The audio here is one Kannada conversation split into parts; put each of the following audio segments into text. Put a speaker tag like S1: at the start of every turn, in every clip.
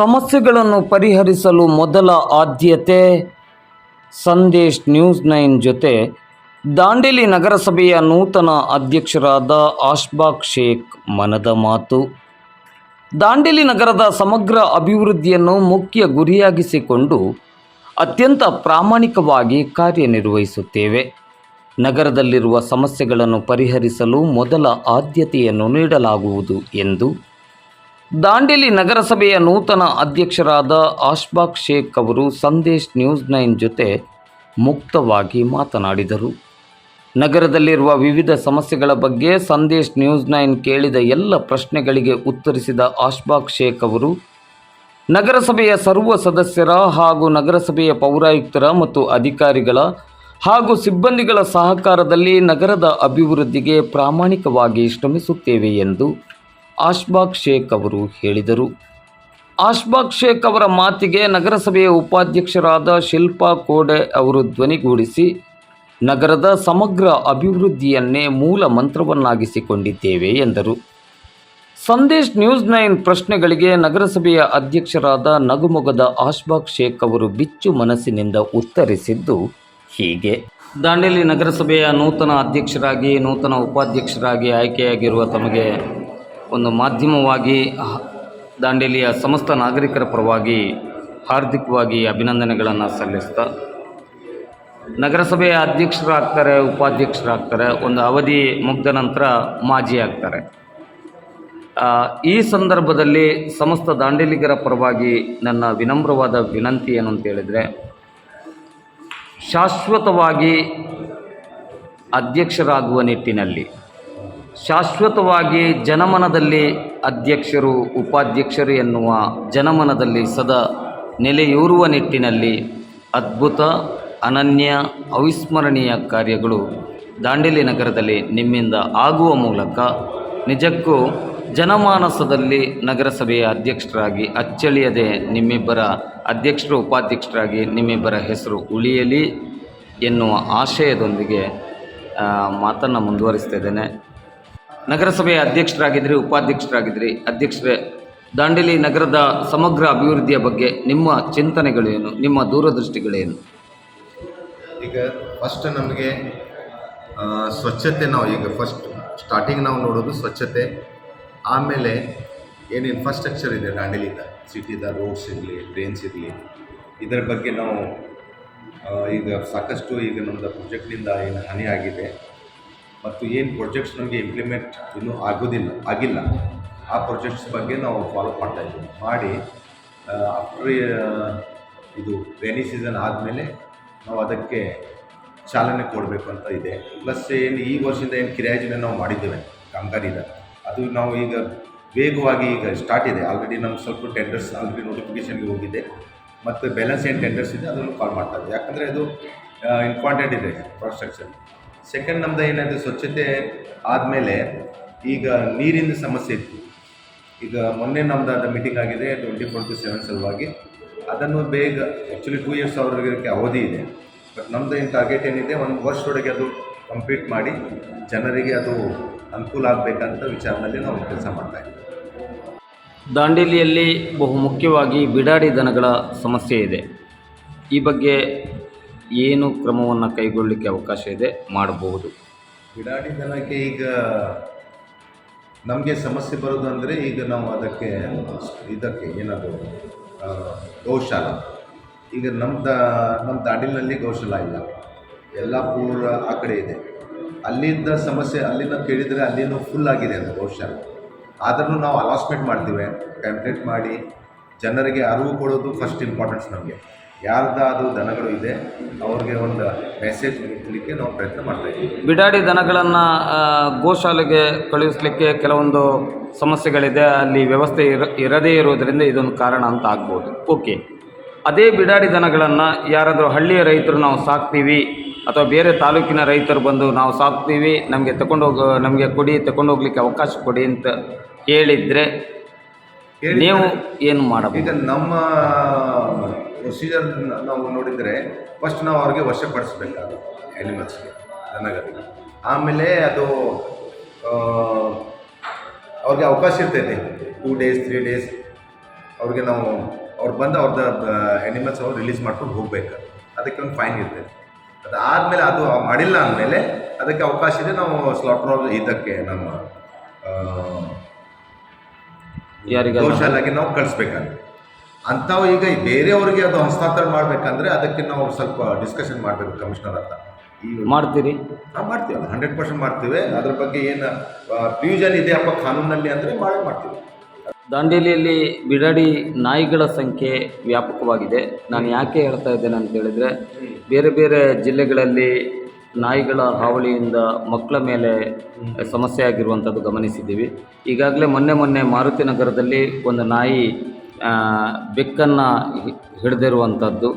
S1: ಸಮಸ್ಯೆಗಳನ್ನು ಪರಿಹರಿಸಲು ಮೊದಲ ಆದ್ಯತೆ ಸಂದೇಶ್ ನ್ಯೂಸ್ ನೈನ್ ಜೊತೆ. ದಾಂಡೇಲಿ ನಗರಸಭೆಯ ನೂತನ ಅಧ್ಯಕ್ಷರಾದ ಆಶ್ಬಾಕ್ ಶೇಖ್ ಮನದ ಮಾತು. ದಾಂಡೇಲಿ ನಗರದ ಸಮಗ್ರ ಅಭಿವೃದ್ಧಿಯನ್ನು ಮುಖ್ಯ ಗುರಿಯಾಗಿಸಿಕೊಂಡು ಅತ್ಯಂತ ಪ್ರಾಮಾಣಿಕವಾಗಿ ಕಾರ್ಯನಿರ್ವಹಿಸುತ್ತೇವೆ. ನಗರದಲ್ಲಿರುವ ಸಮಸ್ಯೆಗಳನ್ನು ಪರಿಹರಿಸಲು ಮೊದಲ ಆದ್ಯತೆಯನ್ನು ನೀಡಲಾಗುವುದು ಎಂದು ದಾಂಡೇಲಿ ನಗರಸಭೆಯ ನೂತನ ಅಧ್ಯಕ್ಷರಾದ ಆಶ್ಬಾಕ್ ಶೇಖ್ ಅವರು ಸಂದೇಶ್ ನ್ಯೂಸ್ ನೈನ್ ಜೊತೆ ಮುಕ್ತವಾಗಿ ಮಾತನಾಡಿದರು. ನಗರದಲ್ಲಿರುವ ವಿವಿಧ ಸಮಸ್ಯೆಗಳ ಬಗ್ಗೆ ಸಂದೇಶ್ ನ್ಯೂಸ್ ನೈನ್ ಕೇಳಿದ ಎಲ್ಲ ಪ್ರಶ್ನೆಗಳಿಗೆ ಉತ್ತರಿಸಿದ ಆಶ್ಬಾಕ್ ಶೇಖ್ ಅವರು, ನಗರಸಭೆಯ ಸರ್ವ ಸದಸ್ಯರ ಹಾಗೂ ನಗರಸಭೆಯ ಪೌರಾಯುಕ್ತರ ಮತ್ತು ಅಧಿಕಾರಿಗಳ ಹಾಗೂ ಸಿಬ್ಬಂದಿಗಳ ಸಹಕಾರದಲ್ಲಿ ನಗರದ ಅಭಿವೃದ್ಧಿಗೆ ಪ್ರಾಮಾಣಿಕವಾಗಿ ಶ್ರಮಿಸುತ್ತೇವೆ ಎಂದು ಆಶ್ಬಾಕ್ ಶೇಖ್ ಅವರು ಹೇಳಿದರು. ಆಶ್ಬಾಕ್ ಶೇಖ್ ಅವರ ಮಾತಿಗೆ ನಗರಸಭೆಯ ಉಪಾಧ್ಯಕ್ಷರಾದ ಶಿಲ್ಪಾ ಕೋಡೆ ಅವರು ಧ್ವನಿಗೂಡಿಸಿ, ನಗರದ ಸಮಗ್ರ ಅಭಿವೃದ್ಧಿಯನ್ನೇ ಮೂಲ ಮಂತ್ರವನ್ನಾಗಿಸಿಕೊಂಡಿದ್ದೇವೆ ಎಂದರು. ಸಂದೇಶ್ ನ್ಯೂಸ್ ನೈನ್ ಪ್ರಶ್ನೆಗಳಿಗೆ ನಗರಸಭೆಯ ಅಧ್ಯಕ್ಷರಾದ ನಗುಮೊಗದ ಆಶ್ಬಾಕ್ ಶೇಖ್ ಅವರು ಬಿಚ್ಚು ಮನಸ್ಸಿನಿಂದ ಉತ್ತರಿಸಿದ್ದು ಹೀಗೆ. ದಾಂಡೇಲಿ ನಗರಸಭೆಯ ನೂತನ ಅಧ್ಯಕ್ಷರಾಗಿ, ನೂತನ ಉಪಾಧ್ಯಕ್ಷರಾಗಿ ಆಯ್ಕೆಯಾಗಿರುವ ತಮಗೆ ಒಂದು ಮಾಧ್ಯಮವಾಗಿ ದಾಂಡೇಲಿಯ ಸಮಸ್ತ ನಾಗರಿಕರ ಪರವಾಗಿ ಹಾರ್ದಿಕವಾಗಿ ಅಭಿನಂದನೆಗಳನ್ನು ಸಲ್ಲಿಸ್ತಾ, ನಗರಸಭೆಯ ಅಧ್ಯಕ್ಷರಾಗ್ತಾರೆ, ಉಪಾಧ್ಯಕ್ಷರಾಗ್ತಾರೆ, ಒಂದು ಅವಧಿ ಮುಗ್ದ ನಂತರ ಮಾಜಿ ಆಗ್ತಾರೆ. ಈ ಸಂದರ್ಭದಲ್ಲಿ ಸಮಸ್ತ ದಾಂಡೇಲಿಗರ ಪರವಾಗಿ ನನ್ನ ವಿನಮ್ರವಾದ ವಿನಂತಿ ಏನು ಅಂತ ಹೇಳಿದರೆ, ಶಾಶ್ವತವಾಗಿ ಅಧ್ಯಕ್ಷರಾಗುವ ನಿಟ್ಟಿನಲ್ಲಿ ಶಾಶ್ವತವಾಗಿ ಜನಮನದಲ್ಲಿ ಅಧ್ಯಕ್ಷರು, ಉಪಾಧ್ಯಕ್ಷರು ಎನ್ನುವ ಜನಮನದಲ್ಲಿ ಸದಾ ನೆಲೆಯೂರುವ ನಿಟ್ಟಿನಲ್ಲಿ ಅದ್ಭುತ, ಅನನ್ಯ, ಅವಿಸ್ಮರಣೀಯ ಕಾರ್ಯಗಳು ದಾಂಡೇಲಿ ನಗರದಲ್ಲಿ ನಿಮ್ಮಿಂದ ಆಗುವ ಮೂಲಕ ನಿಜಕ್ಕೂ ಜನಮಾನಸದಲ್ಲಿ ನಗರಸಭೆಯ ಅಧ್ಯಕ್ಷರಾಗಿ ಅಚ್ಚಳಿಯದೆ ನಿಮ್ಮಿಬ್ಬರ ಅಧ್ಯಕ್ಷರು, ಉಪಾಧ್ಯಕ್ಷರಾಗಿ ನಿಮ್ಮಿಬ್ಬರ ಹೆಸರು ಉಳಿಯಲಿ ಎನ್ನುವ ಆಶಯದೊಂದಿಗೆ ಮಾತನ್ನು ಮುಂದುವರಿಸ್ತಾ ಇದ್ದೇನೆ. ನಗರಸಭೆಯ ಅಧ್ಯಕ್ಷರಾಗಿದ್ದರೆ ಉಪಾಧ್ಯಕ್ಷರಾಗಿದ್ರಿ. ಅಧ್ಯಕ್ಷರೇ, ದಾಂಡೇಲಿ ನಗರದ ಸಮಗ್ರ ಅಭಿವೃದ್ಧಿಯ ಬಗ್ಗೆ ನಿಮ್ಮ ಚಿಂತನೆಗಳೇನು ನಿಮ್ಮ ದೂರದೃಷ್ಟಿಗಳೇನು
S2: ಈಗ ಫಸ್ಟ್ ನಮಗೆ ಸ್ವಚ್ಛತೆ ನಾವು ಈಗ ಫಸ್ಟ್ ಸ್ಟಾರ್ಟಿಂಗ್ ನಾವು ನೋಡೋದು ಸ್ವಚ್ಛತೆ. ಆಮೇಲೆ ಏನು ಇನ್ಫ್ರಾಸ್ಟ್ರಕ್ಚರ್ ಇದೆ ದಾಂಡೇಲಿದ ಸಿಟಿದ ರೋಡ್ಸ್ ಇರಲಿ ಡ್ರೈನ್ಸ್ ಇರಲಿ, ಇದರ ಬಗ್ಗೆ ನಾವು ಈಗ ಸಾಕಷ್ಟು ಈಗ ನಮ್ಮದು ಪ್ರಾಜೆಕ್ಟ್ನಿಂದ ಏನು ಹಾನಿ ಆಗಿದೆ. ಮತ್ತು ಏನು ಪ್ರಾಜೆಕ್ಟ್ಸ್ ನಮಗೆ ಇಂಪ್ಲಿಮೆಂಟ್ ಇನ್ನೂ ಆಗೋದಿಲ್ಲ, ಆಗಿಲ್ಲ. ಆ ಪ್ರಾಜೆಕ್ಟ್ಸ್ ಬಗ್ಗೆ ನಾವು ಫಾಲೋ ಮಾಡ್ತಾ ಇದ್ದೀವಿ. ಮಾಡಿ ಆಫ್ಟರ್ ಇದು ರೇನಿ ಸೀಸನ್ ಆದಮೇಲೆ ನಾವು ಅದಕ್ಕೆ ಚಾಲನೆ ಕೊಡಬೇಕು ಅಂತ ಇದೆ. ಪ್ಲಸ್ ಏನು ಈ ವರ್ಷದಿಂದ ಏನು ಕಿರಾಯಿನ ನಾವು ಮಾಡಿದ್ದೇವೆ ಕಾಮಗಾರಿದ ಅದು ನಾವು ಈಗ ವೇಗವಾಗಿ ಈಗ ಸ್ಟಾರ್ಟ್ ಇದೆ. ಆಲ್ರೆಡಿ ನಮ್ಗೆ ಸ್ವಲ್ಪ ಟೆಂಡರ್ಸ್ ಆಲ್ರೆಡಿ ನೋಟಿಫಿಕೇಷನ್ಗೆ ಹೋಗಿದೆ. ಮತ್ತು ಬ್ಯಾಲೆನ್ಸ್ ಏನು ಟೆಂಡರ್ಸ್ ಇದೆ, ಅದನ್ನು ಕಾಲ್ ಮಾಡ್ತಾ ಇದೆ ಯಾಕಂದರೆ ಅದು ಇಂಪಾರ್ಟೆಂಟ್ ಇದೆ ಇನ್ಫ್ರಾಸ್ಟ್ರಕ್ಚರ್ ಸೆಕೆಂಡ್ ನಮ್ದು ಏನಾಯಿತು ಸ್ವಚ್ಛತೆ ಆದಮೇಲೆ ಈಗ ನೀರಿನ ಸಮಸ್ಯೆ ಇತ್ತು. ಈಗ ಮೊನ್ನೆ ನಮ್ದು ಅದು ಮೀಟಿಂಗ್ ಆಗಿದೆ ಟ್ವೆಂಟಿ ಫೋರ್ ಟು ಸೆವೆನ್ ಸಲುವಾಗಿ. ಅದನ್ನು ಬೇಗ ಆ್ಯಕ್ಚುಲಿ ಟೂ ಇಯರ್ಸ್ ಅವ್ರಿಗೆ ಅವಧಿ ಇದೆ. ಬಟ್ ನಮ್ಮದು ಏನು ಟಾರ್ಗೆಟ್ ಏನಿದೆ, ಒಂದು ವರ್ಷದೊಳಗೆ ಅದು ಕಂಪ್ಲೀಟ್ ಮಾಡಿ ಜನರಿಗೆ ಅದು ಅನುಕೂಲ ಆಗಬೇಕಂತ ವಿಚಾರದಲ್ಲಿ ನಾವು ಕೆಲಸ ಮಾಡ್ತಾ ಇದ್ದೀವಿ.
S1: ದಾಂಡೇಲಿಯಲ್ಲಿ ಬಹು ಮುಖ್ಯವಾಗಿ ಬಿಡಾಡಿ ದನಗಳ ಸಮಸ್ಯೆ ಇದೆ. ಈ ಬಗ್ಗೆ ಏನು ಕ್ರಮವನ್ನು ಕೈಗೊಳ್ಳಲಿಕ್ಕೆ ಅವಕಾಶ ಇದೆ ಮಾಡಬಹುದು.
S2: ಬಿಡಾಡಿ ದನಕ್ಕೆ ಈಗ ನಮಗೆ ಸಮಸ್ಯೆ ಬರೋದು ಅಂದರೆ ಈಗ ನಾವು ಅದಕ್ಕೆ ಇದಕ್ಕೆ ಏನದು ಗೌಶಾಲ. ಈಗ ನಮ್ಮ ದ ನಮ್ಮ ದಾಡಿಲಲ್ಲಿ ಗೌಶಾಲ ಇಲ್ಲ. ಎಲ್ಲ ಪೂರ ಆ ಕಡೆ ಇದೆ. ಅಲ್ಲಿಂದ ಸಮಸ್ಯೆ ಅಲ್ಲಿನ ಕೇಳಿದರೆ ಅಲ್ಲಿನೂ ಫುಲ್ ಆಗಿದೆ ಅದು ಗೌಶಾಲ. ಆದ್ರೂ ನಾವು ಅಲಾಸ್ಮೆಂಟ್ ಮಾಡ್ತೀವಿ ಟೆಂಪ್ಲೇಟ್ ಮಾಡಿ, ಜನರಿಗೆ ಅರಿವು ಕೊಡೋದು ಫಸ್ಟ್ ಇಂಪಾರ್ಟೆನ್ಸ್ ನಮಗೆ. ಯಾರ್ದು ಅದು ದನಗಳು ಇದೆ ಅವ್ರಿಗೆ ಒಂದು ಮೆಸೇಜ್ ಮುಟ್ಟಲಿಕ್ಕೆ ನಾವು ಪ್ರಯತ್ನ ಮಾಡ್ತಾ ಇದ್ದೀವಿ.
S1: ಬಿಡಾಡಿ ದನಗಳನ್ನು ಗೋಶಾಲೆಗೆ ಕಳುಹಿಸಲಿಕ್ಕೆ ಕೆಲವೊಂದು ಸಮಸ್ಯೆಗಳಿದೆ ಅಲ್ಲಿ ವ್ಯವಸ್ಥೆ ಇರ ಇರದೇ ಇರುವುದರಿಂದ ಇದೊಂದು ಕಾರಣ ಅಂತ ಆಗ್ಬೋದು. ಓಕೆ ಅದೇ ಬಿಡಾಡಿ ದನಗಳನ್ನು ಯಾರಾದರೂ ಹಳ್ಳಿಯ ರೈತರು ನಾವು ಸಾಕ್ತೀವಿ ಅಥವಾ ಬೇರೆ ತಾಲೂಕಿನ ರೈತರು ಬಂದು ನಾವು ಸಾಕ್ತೀವಿ ನಮಗೆ ತಗೊಂಡೋಗ ನಮಗೆ ಕೊಡಿ ತಗೊಂಡೋಗ್ಲಿಕ್ಕೆ ಅವಕಾಶ ಕೊಡಿ ಅಂತ ಹೇಳಿದರೆ ನೀವು ಏನು
S2: ಈಗ
S1: ಮಾಡಬಹುದು
S2: ನಮ್ಮ ಪ್ರೊಸೀಜರ್ ನಾವು ನೋಡಿದರೆ ಫಸ್ಟ್ ನಾವು ಅವ್ರಿಗೆ ವಶಪಡಿಸ್ಬೇಕಾದ ಎನಿಮಲ್ಸ್ಗೆ ದನಗಳಿಗೆ ಆಮೇಲೆ ಅದು ಅವ್ರಿಗೆ ಅವಕಾಶ ಇರ್ತೈತೆ. ಟೂ ಡೇಸ್ ತ್ರೀ ಡೇಸ್ ಅವ್ರಿಗೆ ನಾವು ಅವ್ರು ಬಂದು ಅವ್ರದ್ದು ಎನಿಮಲ್ಸ್ ಅವ್ರು ರಿಲೀಸ್ ಮಾಡ್ಕೊಂಡು ಹೋಗ್ಬೇಕು. ಅದಕ್ಕೆ ಒಂದು ಫೈನ್ ಇರ್ತದೆ ಅದಾದಮೇಲೆ ಅದು ಮಾಡಿಲ್ಲ ಅಂದಮೇಲೆ ಅದಕ್ಕೆ ಅವಕಾಶ ಇದೆ ನಾವು ಸ್ಲಾಟ್ರ್ ಇದಕ್ಕೆ ನಮ್ಮ ಗೋಶಾಲೆಗೆ ನಾವು ಕಳಿಸ್ಬೇಕಂತ ಅಂಥವು ಈಗ ಬೇರೆಯವ್ರಿಗೆ ಅದು ಹಸ್ತಾಂತರ ಮಾಡಬೇಕಂದ್ರೆ ಅದಕ್ಕೆ ನಾವು ಸ್ವಲ್ಪ ಡಿಸ್ಕಷನ್ ಮಾಡಬೇಕು ಕಮಿಷನರ್ ಅಂತ
S1: ಮಾಡ್ತೀರಿ?
S2: ನಾವು ಮಾಡ್ತೀವಿ ಹಂಡ್ರೆಡ್ ಪರ್ಸೆಂಟ್ ಮಾಡ್ತೀವಿ. ಅದ್ರ ಬಗ್ಗೆ ಏನು ಫ್ಯೂಜನ್ ಇದೆಯಪ್ಪ ಕಾನೂನಲ್ಲಿ ಅಂದರೆ ಮಾಡೇ ಮಾಡ್ತೀವಿ.
S1: ದಾಂಡೇಲಿಯಲ್ಲಿ ಬಿಡಾಡಿ ನಾಯಿಗಳ ಸಂಖ್ಯೆ ವ್ಯಾಪಕವಾಗಿದೆ. ನಾನು ಯಾಕೆ ಹೇಳ್ತಾ ಇದ್ದೇನೆ ಅಂತ ಹೇಳಿದರೆ ಬೇರೆ ಬೇರೆ ಜಿಲ್ಲೆಗಳಲ್ಲಿ ನಾಯಿಗಳ ಹಾವಳಿಯಿಂದ ಮಕ್ಕಳ ಮೇಲೆ ಸಮಸ್ಯೆ ಆಗಿರುವಂಥದ್ದು ಗಮನಿಸಿದ್ದೀವಿ. ಈಗಾಗಲೇ ಮೊನ್ನೆ ಮೊನ್ನೆ ಮಾರುತಿ ನಗರದಲ್ಲಿ ಒಂದು ನಾಯಿ ಬೆಕ್ಕನ್ನು ಹಿಡಿದಿರುವಂಥದ್ದು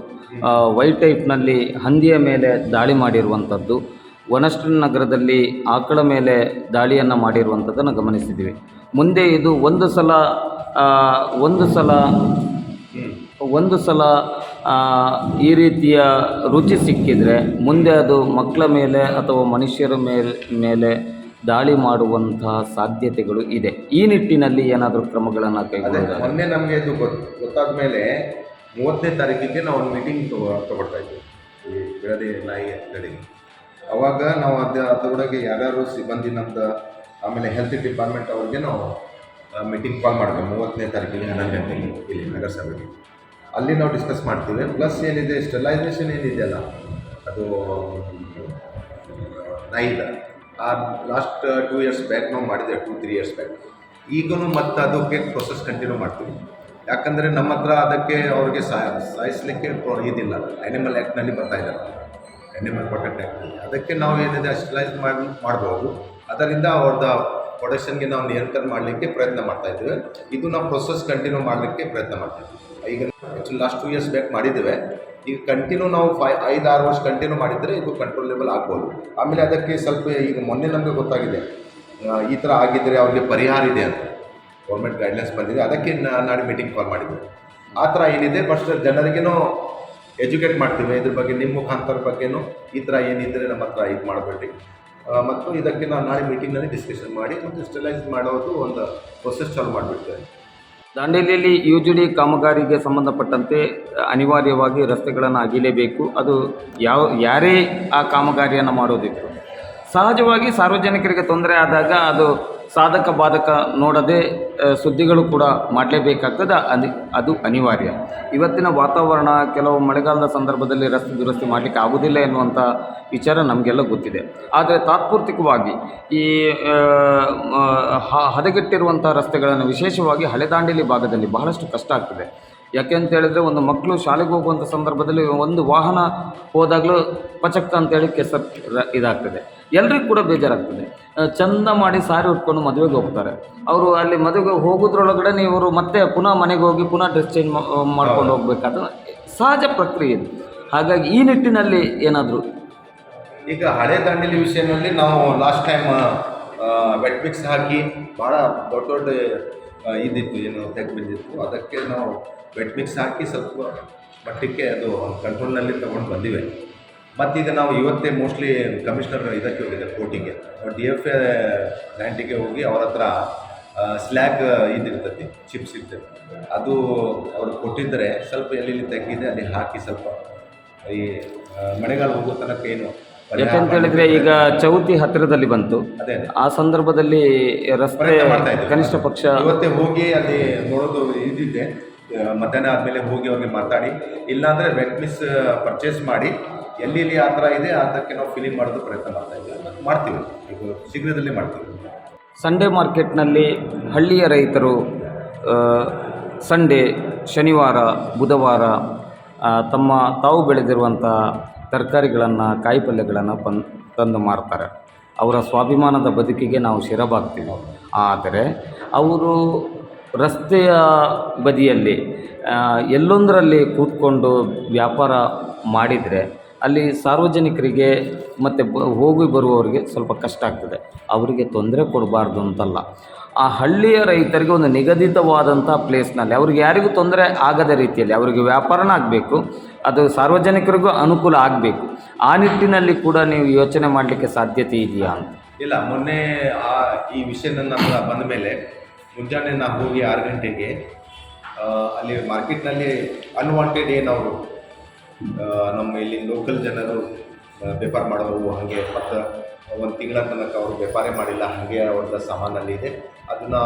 S1: ವೈಟ್ ಟೈಪ್ನಲ್ಲಿ ಹಂದಿಯ ಮೇಲೆ ದಾಳಿ ಮಾಡಿರುವಂಥದ್ದು ವನಸ್ಟ್ರಿ ನಗರದಲ್ಲಿ ಆಕಳ ಮೇಲೆ ದಾಳಿಯನ್ನು ಮಾಡಿರುವಂಥದ್ದನ್ನು ಗಮನಿಸಿದ್ದೀವಿ. ಮುಂದೆ ಇದು ಒಂದು ಸಲ ಒಂದು ಸಲ ಒಂದು ಸಲ ಈ ರೀತಿಯ ರುಚಿ ಸಿಕ್ಕಿದರೆ ಮುಂದೆ ಅದು ಮಕ್ಕಳ ಮೇಲೆ ಅಥವಾ ಮನುಷ್ಯರ ಮೇಲೆ ಮೇಲೆ ದಾಳಿ ಮಾಡುವಂತಹ ಸಾಧ್ಯತೆಗಳು ಇದೆ. ಈ ನಿಟ್ಟಿನಲ್ಲಿ ಏನಾದರೂ ಕ್ರಮಗಳನ್ನು
S2: ಅದೇ ಮೊನ್ನೆ ನಮಗೆ ಇದು ಗೊತ್ತು ಗೊತ್ತಾದ ಮೇಲೆ ಮೂವತ್ತನೇ ತಾರೀಕಿಗೆ ನಾವು ಒಂದು ಮೀಟಿಂಗ್ ತಗೊಳ್ತಾ ಇದ್ವಿ. ಈ ಬಿಡದಿ ನಾಯಿ ಕಡೆಗೆ ಅವಾಗ ನಾವು ಅದ ಅದರೊಳಗೆ ಯಾರ್ಯಾರು ಸಿಬ್ಬಂದಿ ನಮ್ದು ಆಮೇಲೆ ಹೆಲ್ತ್ ಡಿಪಾರ್ಟ್ಮೆಂಟ್ ಅವ್ರಿಗೆ ನಾವು ಮೀಟಿಂಗ್ ಕಾಲ್ ಮಾಡ್ತೀವಿ ಮೂವತ್ತನೇ ತಾರೀಕಿಗೆ ಹನ್ನೊಂದು ಗಂಟೆಗೆ ಇಲ್ಲಿ ನಗರಸಭೆಗೆ. ಅಲ್ಲಿ ನಾವು ಡಿಸ್ಕಸ್ ಮಾಡ್ತೀವಿ. ಪ್ಲಸ್ ಏನಿದೆ ಸ್ಟೆಲೈಸೇಷನ್ ಏನಿದೆಯಲ್ಲ ಅದು ನಾಯಿದ. ಆ ಲಾಸ್ಟ್ ಟೂ ಇಯರ್ಸ್ ಬ್ಯಾಕ್ ನಾವು ಮಾಡಿದೆ ಟೂ ತ್ರೀ ಇಯರ್ಸ್ ಬ್ಯಾಕ್ ಈಗೂ ಮತ್ತೆ ಅದಕ್ಕೆ ಪ್ರೊಸೆಸ್ ಕಂಟಿನ್ಯೂ ಮಾಡ್ತೀವಿ. ಯಾಕಂದರೆ ನಮ್ಮ ಹತ್ರ ಅದಕ್ಕೆ ಅವ್ರಿಗೆ ಸಾಯ ಸಾಯಿಸಲಿಕ್ಕೆ ಇದಿಲ್ಲ. ಆ್ಯನಿಮಲ್ ಆ್ಯಕ್ಟ್ನಲ್ಲಿ ಬರ್ತಾ ಇದ್ದಾರೆ ಆ್ಯನಿಮಲ್ ಪ್ರೊಟೆಕ್ಟ್ ಆ್ಯಕ್ಟ್ನಲ್ಲಿ ಅದಕ್ಕೆ ನಾವು ಏನಿದೆ ಅಸ್ಟಲೈಸ್ ಮಾಡಿ, ಮಾಡ್ಬೋದು. ಅದರಿಂದ ಅವ್ರದ್ದು ಪ್ರೊಡಕ್ಷನ್ಗೆ ನಾವು ನಿಯಂತ್ರಣ ಮಾಡಲಿಕ್ಕೆ ಪ್ರಯತ್ನ ಮಾಡ್ತಾ ಇದ್ದೇವೆ. ಇದು ನಾವು ಪ್ರೊಸೆಸ್ ಕಂಟಿನ್ಯೂ ಮಾಡಲಿಕ್ಕೆ ಪ್ರಯತ್ನ ಮಾಡ್ತೀವಿ ಈಗ actually last two years back ಮಾಡಿದ್ದೇವೆ. ಈಗ ಕಂಟಿನ್ಯೂ ನಾವು ಫೈ ಐದು, ಆರು ವರ್ಷ ಕಂಟಿನ್ಯೂ ಮಾಡಿದರೆ ಇದು ಕಂಟ್ರೋಲೇಬಲ್ ಆಗ್ಬೋದು. ಆಮೇಲೆ ಅದಕ್ಕೆ ಸ್ವಲ್ಪ ಈಗ ಮೊನ್ನೆ ನಮಗೆ ಗೊತ್ತಾಗಿದೆ. ಈ ಥರ ಆಗಿದ್ದರೆ ಅವ್ರಿಗೆ ಪರಿಹಾರ ಇದೆ ಅಂತ. ಗೌರ್ಮೆಂಟ್ ಗೈಡ್ಲೈನ್ಸ್ ಬಂದಿದೆ. ಅದಕ್ಕೆ ನಾಳೆ ಮೀಟಿಂಗ್ ಕಾಲ್ ಮಾಡಿದ್ವಿ. ಆ ಥರ ಏನಿದೆ ಫಸ್ಟ್ ಜನರಿಗೇನು ಎಜುಕೇಟ್ ಮಾಡ್ತೀವಿ. ಇದ್ರ ಬಗ್ಗೆ ನಿಮ್ಮ ಮುಖಾಂತರ ಬಗ್ಗೆನೂ ಈ ಥರ ಏನಿದ್ದರೆ ನಮ್ಮ ಹತ್ರ ಇದು ಮಾಡಬೇಡಿ ಮತ್ತು ಇದಕ್ಕೆ ನಾವು ನಾಳೆ ಮೀಟಿಂಗ್ನಲ್ಲಿ ಡಿಸ್ಕಷನ್ ಮಾಡಿ ಮತ್ತು ಸ್ಟೆಲೈಸ್ ಮಾಡೋದು ಒಂದು ಪ್ರೊಸೆಸ್ ಚಾಲು ಮಾಡಿಬಿಡ್ತೇವೆ
S1: ದಾಂಡೇಲಿಯಲ್ಲಿ ಯು ಜಿ ಡಿ ಕಾಮಗಾರಿಗೆ ಸಂಬಂಧಪಟ್ಟಂತೆ ಅನಿವಾರ್ಯವಾಗಿ ರಸ್ತೆಗಳನ್ನು ಅಗಿಲೇಬೇಕು. ಅದು ಯಾವ, ಯಾರೇ ಆ ಕಾಮಗಾರಿಯನ್ನು ಮಾಡೋದಿತ್ತು ಸಹಜವಾಗಿ ಸಾರ್ವಜನಿಕರಿಗೆ ತೊಂದರೆ ಆದಾಗ ಅದು ಸಾಧಕ ಬಾಧಕ ನೋಡದೆ ಸುದ್ದಿಗಳು ಕೂಡ ಮಾಡಲೇಬೇಕಾಗ್ತದೆ. ಅದು ಅದು ಅನಿವಾರ್ಯ. ಇವತ್ತಿನ ವಾತಾವರಣ ಕೆಲವು ಮಳೆಗಾಲದ ಸಂದರ್ಭದಲ್ಲಿ ರಸ್ತೆ ದುರಸ್ತಿ ಮಾಡಲಿಕ್ಕೆ ಆಗುವುದಿಲ್ಲ ಎನ್ನುವಂಥ ವಿಚಾರ ನಮಗೆಲ್ಲ ಗೊತ್ತಿದೆ. ಆದರೆ ತಾತ್ಪೂರ್ತಿಕವಾಗಿ ಈ ಹದಗೆಟ್ಟಿರುವಂಥ ರಸ್ತೆಗಳನ್ನು ವಿಶೇಷವಾಗಿ ಹಳೆದಾಂಡೇಲಿ ಭಾಗದಲ್ಲಿ ಬಹಳಷ್ಟು ಕಷ್ಟ ಆಗ್ತದೆ. ಯಾಕೆ ಅಂತ ಹೇಳಿದ್ರೆ ಒಂದು ಮಕ್ಕಳು ಶಾಲೆಗೆ ಹೋಗುವಂಥ ಸಂದರ್ಭದಲ್ಲಿ ಒಂದು ವಾಹನ ಹೋದಾಗಲೂ ಪಚಕ್ ಅಂತೇಳಿ ಕೆಸರು ಇದಾಗ್ತದೆ. ಎಲ್ರಿಗೂ ಕೂಡ ಬೇಜಾರಾಗ್ತದೆ. ಚಂದ ಮಾಡಿ ಸಾರಿ ಉಟ್ಕೊಂಡು ಮದುವೆಗೆ ಹೋಗ್ತಾರೆ. ಅವರು ಅಲ್ಲಿ ಮದುವೆಗೆ ಹೋಗೋದ್ರೊಳಗಡೆ ಇವರು ಮತ್ತೆ ಪುನಃ ಮನೆಗೆ ಹೋಗಿ ಪುನಃ ಡ್ರೆಸ್ ಚೇಂಜ್ ಮಾಡ್ಕೊಂಡು ಹೋಗ್ಬೇಕಾದ್ರೆ ಸಹಜ ಪ್ರಕ್ರಿಯೆ ಇದು. ಹಾಗಾಗಿ ಈ ನಿಟ್ಟಿನಲ್ಲಿ ಏನಾದರೂ?
S2: ಈಗ ಹಳೆ ದಾಂಡೇಲಿ ವಿಷಯದಲ್ಲಿ ನಾವು ಲಾಸ್ಟ್ ಟೈಮ್ ವೆಟ್ ಮಿಕ್ಸ್ ಹಾಕಿ ಭಾಳ ದೊಡ್ಡ ದೊಡ್ಡ ಇದಿತ್ತು ಏನು ತೆಗ್ ಬಿದ್ದಿತ್ತು. ಅದಕ್ಕೆ ನಾವು ವೆಟ್ ಮಿಕ್ಸ್ ಹಾಕಿ ಸ್ವಲ್ಪ ಮಟ್ಟಕ್ಕೆ ಅದು ಕಂಟ್ರೋಲ್ನಲ್ಲಿ ತಗೊಂಡು ಬಂದಿವೆ. ಮತ್ತೀಗ ನಾವು ಇವತ್ತೇ ಮೋಸ್ಟ್ಲಿ ಕಮಿಷನರ್ ಇದಕ್ಕೆ ಹೋಗಿದ್ದೆ ಕೋರ್ಟಿಗೆ. ಡಿ ಎಫ್ ಎ ಲ್ಯಾಂಡಿಗೆ ಹೋಗಿ ಅವ್ರ ಹತ್ರ ಸ್ಲ್ಯಾಗ್ ಇದಿರ್ತೈತಿ ಚಿಪ್ಸ್ ಇರ್ತೈತಿ ಅದು ಅವರು ಕೊಟ್ಟಿದ್ದರೆ ಸ್ವಲ್ಪ ಎಲ್ಲಿ ತೆಗ್ಗಿದೆ ಅಲ್ಲಿ ಹಾಕಿ ಸ್ವಲ್ಪ ಈ ಮಳೆಗಾಲ ಹೋಗೋ ತನಕ ಏನು ಯಾಕಂತೇಳಿದ್ರೆ
S1: ಯಾಕಂತ ಹೇಳಿದ್ರೆ ಈಗ ಚೌತಿ ಹತ್ತಿರದಲ್ಲಿ ಬಂತು.
S2: ಅದೇ.
S1: ಆ ಸಂದರ್ಭದಲ್ಲಿ ರಸ್ತೆ. ಕನಿಷ್ಠ ಪಕ್ಷ
S2: ಇವತ್ತೇ ಹೋಗಿ ಅಲ್ಲಿ ನೋಡೋದು ಇದಿದೆ. ಮಧ್ಯಾಹ್ನ ಆದಮೇಲೆ ಹೋಗಿ ಅವ್ರಿಗೆ ಮಾತಾಡಿ. ಇಲ್ಲಾಂದರೆ ವೆಟ್ ಮಿಸ್ ಪರ್ಚೇಸ್ ಮಾಡಿ. ಎಲ್ಲಿ ಎಲ್ಲಿ ಆ ಥರ ಇದೆ, ಅದಕ್ಕೆ ನಾವು ಫಿಲಿಂಗ್ ಮಾಡೋದು ಪ್ರಯತ್ನ ಮಾಡ್ತಾ ಇದ್ದೀವಿ. ಮಾಡ್ತೀವಿ. ಈಗ ಶೀಘ್ರದಲ್ಲೇ ಮಾಡ್ತೀವಿ.
S1: ಸಂಡೇ ಮಾರ್ಕೆಟ್ನಲ್ಲಿ ಹಳ್ಳಿಯ ರೈತರು ಸಂಡೇ ಶನಿವಾರ, ಬುಧವಾರ ತಮ್ಮ ತಾವು ಬೆಳೆದಿರುವಂಥ ತರಕಾರಿಗಳನ್ನು, ಕಾಯಿಪಲ್ಯಗಳನ್ನು ಬಂದು ತಂದು ಮಾರ್ತಾರೆ. ಅವರ ಸ್ವಾಭಿಮಾನದ ಬದುಕಿಗೆ ನಾವು ಶಿರಬಾಗ್ತೀವಿ. ಆದರೆ, ಅವರು ರಸ್ತೆಯ ಬದಿಯಲ್ಲಿ ಎಲ್ಲೊಂದರಲ್ಲಿ ಕೂತ್ಕೊಂಡು ವ್ಯಾಪಾರ ಮಾಡಿದರೆ ಅಲ್ಲಿ ಸಾರ್ವಜನಿಕರಿಗೆ ಮತ್ತು ಬ, ಹೋಗಿ ಬರುವವರಿಗೆ ಸ್ವಲ್ಪ ಕಷ್ಟ ಆಗ್ತದೆ. ಅವರಿಗೆ ತೊಂದರೆ ಕೊಡಬಾರ್ದು ಅಂತಲ್ಲ. ಆ ಹಳ್ಳಿಯ ರೈತರಿಗೆ ಒಂದು ನಿಗದಿತವಾದಂಥ ಪ್ಲೇಸ್ನಲ್ಲಿ, ಅವ್ರಿಗೆ ಯಾರಿಗೂ ತೊಂದರೆ ಆಗದ ರೀತಿಯಲ್ಲಿ, ಅವರಿಗೆ ವ್ಯಾಪಾರನ ಆಗಬೇಕು, ಅದು ಸಾರ್ವಜನಿಕರಿಗೂ ಅನುಕೂಲ ಆಗಬೇಕು. ಆ ನಿಟ್ಟಿನಲ್ಲಿ ಕೂಡ ನೀವು ಯೋಚನೆ ಮಾಡಲಿಕ್ಕೆ ಸಾಧ್ಯತೆ ಇದೆಯಾ ಅಂತ?
S2: ಇಲ್ಲ, ಮೊನ್ನೆ ಆ, ಈ ವಿಷಯ ನನ್ನ ಬಂದ ಮೇಲೆ ಮುಂಜಾನೆ ನಾವು ಹೋಗಿ ಆರು ಗಂಟೆಗೆ ಅಲ್ಲಿ ಮಾರ್ಕೆಟ್ನಲ್ಲಿ ಅನ್ವಾಂಟೆಡ್ ಏನವರು ನಮ್ಮ ಇಲ್ಲಿ ಲೋಕಲ್ ಜನರು ವ್ಯಾಪಾರ ಮಾಡೋರು ಹಾಗೆ ಮತ್ತು ಒಂದು ತಿಂಗಳ ತನಕ ಅವರು ವ್ಯಾಪಾರ ಮಾಡಿಲ್ಲ, ಹಾಗೆ ಅವ್ರದ್ದು ಸಾಮಾನಲ್ಲಿ ಇದೆ. ಅದನ್ನು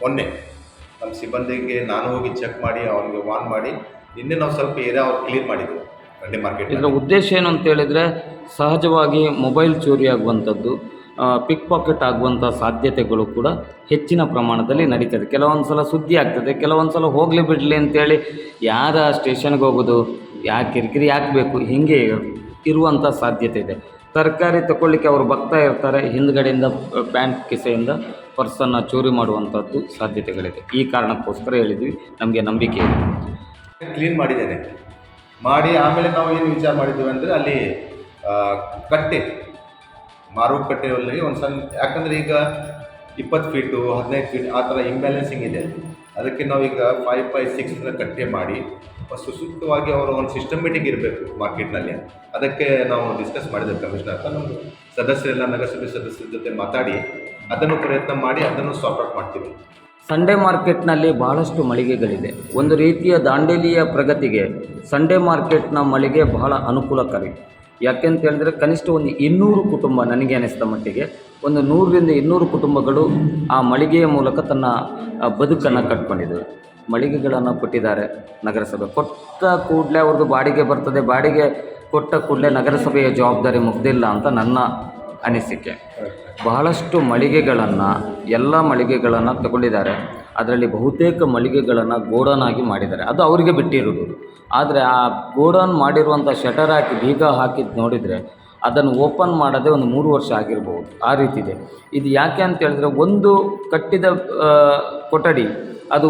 S2: ಮೊನ್ನೆ ನಮ್ಮ ಸಿಬ್ಬಂದಿಗೆ ನಾನು ಹೋಗಿ ಚೆಕ್ ಮಾಡಿ, ಅವ್ರಿಗೆ ವಾನ್ ಮಾಡಿ, ನಿನ್ನೆ ನಾವು ಸ್ವಲ್ಪ ಏರಿಯಾ ಅವ್ರು ಕ್ಲೀನ್ ಮಾಡಿದ್ವಿ ಮಾರ್ಕೆಟ್
S1: ಇದರ ಉದ್ದೇಶ ಏನು ಅಂತ ಹೇಳಿದರೆ, ಸಹಜವಾಗಿ ಮೊಬೈಲ್ ಚೋರಿ ಆಗುವಂಥದ್ದು ಪಿಕ್ ಪಾಕೆಟ್ ಆಗುವಂಥ ಸಾಧ್ಯತೆಗಳು ಕೂಡ ಹೆಚ್ಚಿನ ಪ್ರಮಾಣದಲ್ಲಿ ನಡೀತದೆ. ಕೆಲವೊಂದು ಸಲ ಸುದ್ದಿ ಆಗ್ತದೆ ಕೆಲವೊಂದು ಸಲ ಹೋಗಲಿ ಬಿಡಲಿ ಅಂತೇಳಿ ಯಾರ ಸ್ಟೇಷನ್ಗೆ ಹೋಗೋದು ಯಾಕೆ ಕಿರಿಕಿರಿ ಯಾಕೆ ಬೇಕು, ಹೀಗೆ ಇರುವಂಥ ಸಾಧ್ಯತೆ ಇದೆ. ತರಕಾರಿ ತಗೊಳ್ಳಿಕ್ಕೆ ಅವರು ಬರ್ತಾ ಇರ್ತಾರೆ, ಹಿಂದ್ಗಡೆಯಿಂದ ಪ್ಯಾಂಟ್ ಕಿಸೆಯಿಂದ ಪರ್ಸನ್ನು ಚೋರಿ ಮಾಡುವಂಥದ್ದು ಸಾಧ್ಯತೆಗಳಿದೆ. ಈ ಕಾರಣಕ್ಕೋಸ್ಕರ ಹೇಳಿದ್ವಿ, ನಮಗೆ ನಂಬಿಕೆ ಇದೆ.
S2: ಕ್ಲೀನ್ ಮಾಡಿದ್ದೇನೆ. ಮಾಡಿ, ಆಮೇಲೆ ನಾವು ಏನು ವಿಚಾರ ಮಾಡಿದ್ದೀವಿ ಅಂದರೆ ಅಲ್ಲಿ ಕಟ್ಟೆ ಮಾರುವ ಕಟ್ಟೆಯಲ್ಲಿ ಒಂದು ಸಣ್ಣ ಯಾಕಂದರೆ ಈಗ ಇಪ್ಪತ್ತು ಫೀಟು ಹದಿನೈದು ಫೀಟ್ ಆ ಥರ ಇಂಬ್ಯಾಲೆನ್ಸಿಂಗ್ ಇದೆ. ಅದಕ್ಕೆ ನಾವೀಗ ಫೈವ್ ಫೈ ಸಿಕ್ಸ್ ಕಟ್ಟೆ ಮಾಡಿ ಸುಸೂಕ್ತವಾಗಿ ಅವರು ಒಂದು ಸಿಸ್ಟಮೆಟಿಕ್ ಇರಬೇಕು ಮಾರ್ಕೆಟ್ನಲ್ಲಿ ಅದಕ್ಕೆ ನಾವು ಡಿಸ್ಕಸ್ ಮಾಡಿದ್ದೇವೆ ಕಮಿಷನರ್ ನಮ್ಮ ಸದಸ್ಯರೆಲ್ಲ ನಗರಸಭೆ ಸದಸ್ಯರ ಜೊತೆ ಮಾತಾಡಿ, ಅದನ್ನು ಪ್ರಯತ್ನ ಮಾಡಿ ಅದನ್ನು ಸಾರ್ಟ್ ಮಾಡ್ತೀವಿ.
S1: ಸಂಡೇ ಮಾರ್ಕೆಟ್ನಲ್ಲಿ ಬಹಳಷ್ಟು ಮಳಿಗೆಗಳಿದೆ. ಒಂದು ರೀತಿಯ ದಾಂಡೇಲಿಯ ಪ್ರಗತಿಗೆ ಸಂಡೇ ಮಾರ್ಕೆಟ್ನ ಮಳಿಗೆ ಬಹಳ ಅನುಕೂಲಕಾರಿ ಯಾಕೆಂತ ಹೇಳಿದ್ರೆ ಕನಿಷ್ಠ ಒಂದು ಇನ್ನೂರು ಕುಟುಂಬ ನನಗೆ ಅನಿಸಿದ ಮಟ್ಟಿಗೆ ಒಂದು ನೂರರಿಂದ ಇನ್ನೂರು ಕುಟುಂಬಗಳು ಆ ಮಳಿಗೆಯ ಮೂಲಕ ತನ್ನ ಬದುಕನ್ನು ಕಟ್ಕೊಂಡಿದ್ದಾವೆ ಮಳಿಗೆಗಳನ್ನು ಕೊಟ್ಟಿದ್ದಾರೆ ನಗರಸಭೆ. ಕೊಟ್ಟ ಕೂಡಲೇ ಅವ್ರದ್ದು ಬಾಡಿಗೆ ಬರ್ತದೆ. ಬಾಡಿಗೆ ಕೊಟ್ಟ ಕೂಡಲೇ ನಗರಸಭೆಯ ಜವಾಬ್ದಾರಿ ಮುಗ್ದಿಲ್ಲ ಅಂತ ನನ್ನ ಅನಿಸಿಕೆ. ಬಹಳಷ್ಟು ಮಳಿಗೆಗಳನ್ನು, ಎಲ್ಲ ಮಳಿಗೆಗಳನ್ನು ತಗೊಂಡಿದ್ದಾರೆ. ಅದರಲ್ಲಿ ಬಹುತೇಕ ಮಳಿಗೆಗಳನ್ನು ಗೋಡನ್ ಆಗಿ ಮಾಡಿದ್ದಾರೆ. ಅದು ಅವರಿಗೆ ಬಿಟ್ಟಿರೋದು. ಆದರೆ ಆ ಗೋಡನ್ ಮಾಡಿರುವಂಥ ಶಟರ್ ಹಾಕಿ, ಬೀಗ ಹಾಕಿದ್ದು ನೋಡಿದರೆ ಅದನ್ನು ಓಪನ್ ಮಾಡದೆ ಒಂದು ಮೂರು ವರ್ಷ ಆಗಿರ್ಬೋದು. ಆ ರೀತಿ ಇದೆ ಇದು ಯಾಕೆ ಅಂತ ಹೇಳಿದ್ರೆ ಒಂದು ಕಟ್ಟಿದ ಕೊಠಡಿ ಅದು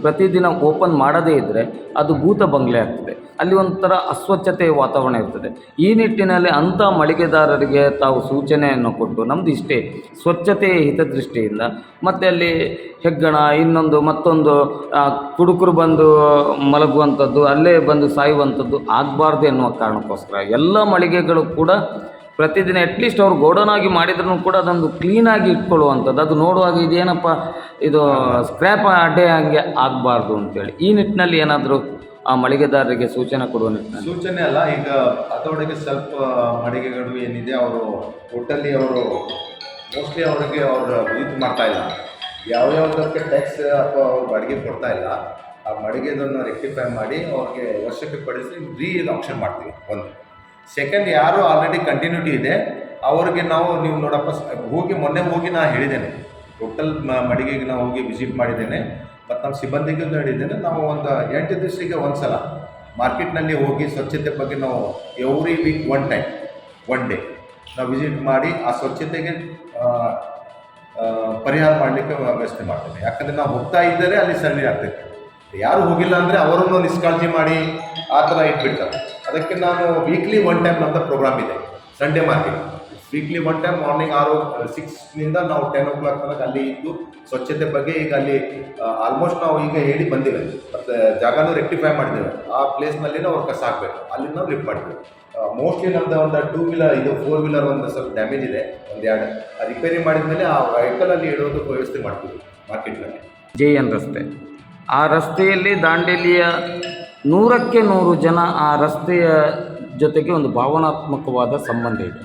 S1: ಪ್ರತಿದಿನ ಓಪನ್ ಮಾಡದೇ ಇದ್ದರೆ ಅದು ಭೂತ ಬಂಗ್ಲೆ ಆಗ್ತದೆ. ಅಲ್ಲಿ ಒಂಥರ ಅಸ್ವಚ್ಛತೆಯ ವಾತಾವರಣ ಇರ್ತದೆ. ಈ ನಿಟ್ಟಿನಲ್ಲಿ ಅಂಥ ಮಳಿಗೆದಾರರಿಗೆ ತಾವು ಸೂಚನೆಯನ್ನು ಕೊಟ್ಟು ನಮ್ಮದು ಇಷ್ಟೇ ಸ್ವಚ್ಛತೆಯ ಹಿತದೃಷ್ಟಿಯಿಂದ ಮತ್ತು ಅಲ್ಲಿ ಹೆಗ್ಗಣ, ಇನ್ನೊಂದು ಮತ್ತೊಂದು ಕುಡುಕರು ಬಂದು ಮಲಗುವಂಥದ್ದು, ಅಲ್ಲೇ ಬಂದು ಸಾಯುವಂಥದ್ದು ಆಗಬಾರ್ದು ಎನ್ನುವ ಕಾರಣಕ್ಕೋಸ್ಕರ ಎಲ್ಲ ಮಳಿಗೆಗಳು ಕೂಡ ಪ್ರತಿದಿನ ಅಟ್ಲೀಸ್ಟ್ ಅವ್ರು ಗೋಡನ್ ಆಗಿ ಮಾಡಿದ್ರೂ ಕೂಡ ಅದೊಂದು ಕ್ಲೀನಾಗಿ ಇಟ್ಕೊಳ್ಳುವಂಥದ್ದು. ಅದು ನೋಡುವಾಗ ಇದೇನಪ್ಪ, ಇದು ಸ್ಕ್ರ್ಯಾಪ್ ಅಡ್ಡೆ ಹಾಗೆ ಆಗಬಾರ್ದು ಅಂತೇಳಿ. ಈ ನಿಟ್ಟಿನಲ್ಲಿ ಏನಾದರೂ ಆ ಮಳಿಗೆದಾರರಿಗೆ ಸೂಚನೆ ಕೊಡುವ ನಿಟ್ಟಿನಲ್ಲಿ.
S2: ಸೂಚನೆ ಅಲ್ಲ, ಈಗ ಅದರೊಳಗೆ ಸ್ವಲ್ಪ ಮಳಿಗೆಗಳು ಏನಿದೆ, ಅವರು ಒಟ್ಟಲ್ಲಿ ಅವರು ಮೋಸ್ಟ್ಲಿ ಅವರಿಗೆ ಅವರು ಇದು ಮಾಡ್ತಾ ಇಲ್ಲ. ಯಾವ್ಯಾವುದಕ್ಕೆ ಟ್ಯಾಕ್ಸ್ ಅಥವಾ ಅವ್ರು ಬಾಡಿಗೆ ಕೊಡ್ತಾ ಇಲ್ಲ, ಆ ಮಡಿಗೆದನ್ನು ರೆಕ್ಟಿಫೈ ಮಾಡಿ ಅವ್ರಿಗೆ ವರ್ಷಕ್ಕೆ ಪಡಿಸಿ ರೀ ಆಪ್ಷನ್ ಮಾಡ್ತೀವಿ ಒಂದು. ಸೆಕೆಂಡ್ ಯಾರು ಆಲ್ರೆಡಿ ಕಂಟಿನ್ಯೂಟಿ ಇದೆ, ಅವ್ರಿಗೆ ನಾವು, ನೀವು ನೋಡಪ್ಪ ಹೋಗಿ ಮೊನ್ನೆ ಹೋಗಿ ನಾನು ಹೇಳಿದ್ದೇನೆ. ಟೋಟಲ್ ಮಡಿಗೆಗೆ ನಾವು ಹೋಗಿ ವಿಸಿಟ್ ಮಾಡಿದ್ದೇನೆ. ಮತ್ತು ನಮ್ಮ ಸಿಬ್ಬಂದಿಗೂ ಹೇಳಿದ್ದೇನೆ, ನಾವು ಒಂದು ಎಂಟು ದಿವಸಕ್ಕೆ ಒಂದು ಸಲ ಮಾರ್ಕೆಟ್ನಲ್ಲಿ ಹೋಗಿ ಸ್ವಚ್ಛತೆ ಬಗ್ಗೆ ನಾವು every week one time one day ನಾವು ವಿಸಿಟ್ ಮಾಡಿ ಆ ಸ್ವಚ್ಛತೆಗೆ ಪರಿಹಾರ ಮಾಡಲಿಕ್ಕೆ ವ್ಯವಸ್ಥೆ ಮಾಡ್ತೇವೆ. ಯಾಕಂದರೆ ನಾವು ಹೋಗ್ತಾ ಇದ್ದರೆ ಅಲ್ಲಿ ಸರಣಿ ಆಗ್ತೈತೆ. ಯಾರು ಹೋಗಿಲ್ಲ ಅಂದರೆ ಅವರನ್ನು ನಿಷ್ಕಾಳಜಿ ಮಾಡಿ ಆ ಥರ ಇಟ್ಬಿಡ್ತಾರೆ. ಅದಕ್ಕೆ ನಾನು ವೀಕ್ಲಿ ಒನ್ ಟೈಮ್ ಅಂತ ಪ್ರೋಗ್ರಾಮ್ ಇದೆ Sunday market weekly one time morning ಆರು ಸಿಕ್ಸ್ನಿಂದ ನಾವು ಟೆನ್ ಓ ಕ್ಲಾಕ್ ತನಕ ಅಲ್ಲಿ ಇದ್ದು, ಸ್ವಚ್ಛತೆ ಬಗ್ಗೆ ಈಗ ಅಲ್ಲಿ ಆಲ್ಮೋಸ್ಟ್ ನಾವು ಈಗ ಹೇಳಿ ಬಂದಿವೆ. ಮತ್ತು ಜಾಗನೂ ರೆಕ್ಟಿಫೈ ಮಾಡಿದ್ದೇವೆ. ಆ ಪ್ಲೇಸ್ನಲ್ಲಿನೇ ಅವ್ರು ಕಸ ಹಾಕಬೇಕು. ಅಲ್ಲಿ ನಾವು ಲಿಫ್ಟ್ ಮಾಡಿದ್ದೇವೆ ಮೋಸ್ಟ್ಲಿ ನಮ್ದು ಒಂದು ಟೂ ವೀಲರ್ ಇದು ಫೋರ್ ವೀಲರ್ ಒಂದು ಸ್ವಲ್ಪ ಡ್ಯಾಮೇಜ್ ಇದೆ. ಒಂದು ಎರಡು. ರಿಪೇರಿ ಮಾಡಿದ್ಮೇಲೆ ಆ ವೆಹಿಕಲಲ್ಲಿ ಇಡೋದು ವ್ಯವಸ್ಥೆ ಮಾಡ್ತೀವಿ ಮಾರ್ಕೆಟ್ನಲ್ಲಿ
S1: ಜೆ ಎನ್ ರಸ್ತೆ. ಆ ರಸ್ತೆಯಲ್ಲಿ ದಾಂಡೇಲಿಯ ನೂರಕ್ಕೆ ನೂರು ಜನ ಆ ರಸ್ತೆಯ ಜೊತೆಗೆ ಒಂದು ಭಾವನಾತ್ಮಕವಾದ ಸಂಬಂಧ ಇದೆ.